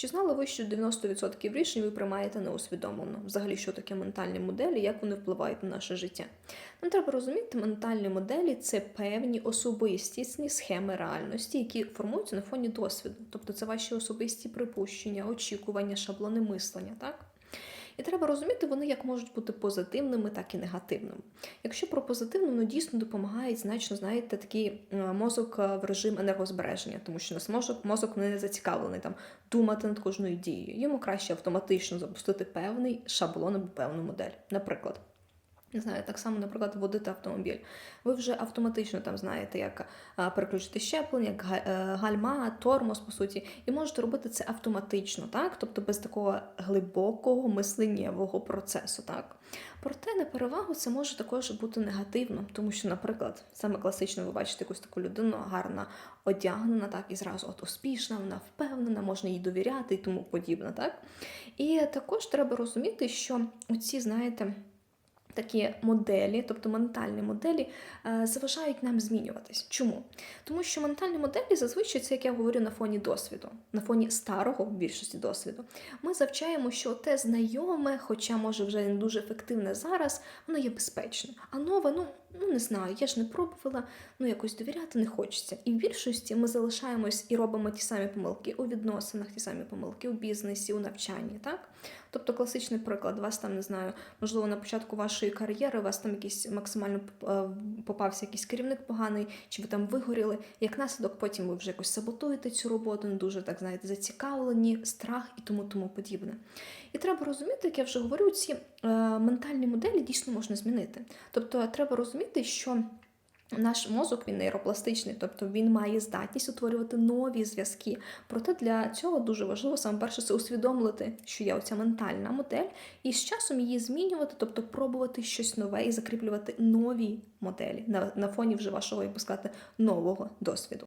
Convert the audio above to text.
Чи знали ви, що 90% рішень ви приймаєте неусвідомлено? Взагалі, що таке ментальні моделі, як вони впливають на наше життя? Нам треба розуміти, ментальні моделі це певні особистісні схеми реальності, які формуються на фоні досвіду. Тобто це ваші особисті припущення, очікування, шаблони мислення, так? І треба розуміти, вони як можуть бути позитивними, так і негативними. Якщо про позитивну, ну дійсно допомагає значно, знаєте, такий е, мозок е, в режим енергозбереження, тому що нас мозок, мозок не зацікавлений там думати над кожною дією. Йому краще автоматично запустити певний шаблон або певну модель. Наприклад. Не знаю, так само, наприклад, водити автомобіль. Ви вже автоматично там знаєте, як переключити щеплення, як е, гальма, тормоз, по суті, і можете робити це автоматично, так? Тобто без такого глибокого мисленнєвого процесу, так? Проте на перевагу це може також бути негативно, тому що, наприклад, саме класично ви бачите якусь таку людину гарна одягнена, так, і зразу от успішна, вона впевнена, можна їй довіряти і тому подібне, так? І також треба розуміти, що оці, знаєте, такі моделі, тобто ментальні моделі, е, заважають нам змінюватись. Чому? Тому що ментальні моделі зазвичай це, як я говорю, на фоні досвіду, на фоні старого в більшості досвіду. Ми завчаємо, що те знайоме, хоча може вже не дуже ефективне зараз, воно є безпечним. А нове, ну. Ну, не знаю, я ж не пробувала, ну якось довіряти не хочеться. І в більшості ми залишаємось і робимо ті самі помилки у відносинах, ті самі помилки у бізнесі, у навчанні, так? Тобто класичний приклад, вас там не знаю, можливо, на початку вашої кар'єри у вас там якийсь максимально е, попався якийсь керівник поганий, чи ви там вигоріли. Як наслідок, потім ви вже якось саботуєте цю роботу, не дуже так знаєте, зацікавлені, страх і тому тому подібне. І треба розуміти, як я вже говорю, ці е, ментальні моделі дійсно можна змінити. Тобто треба розуміти, що наш мозок він нейропластичний, тобто він має здатність утворювати нові зв'язки. Проте для цього дуже важливо саме перше це усвідомити, що є оця ментальна модель, і з часом її змінювати, тобто пробувати щось нове і закріплювати нові моделі на, на фоні вже вашого, як би сказати, нового досвіду.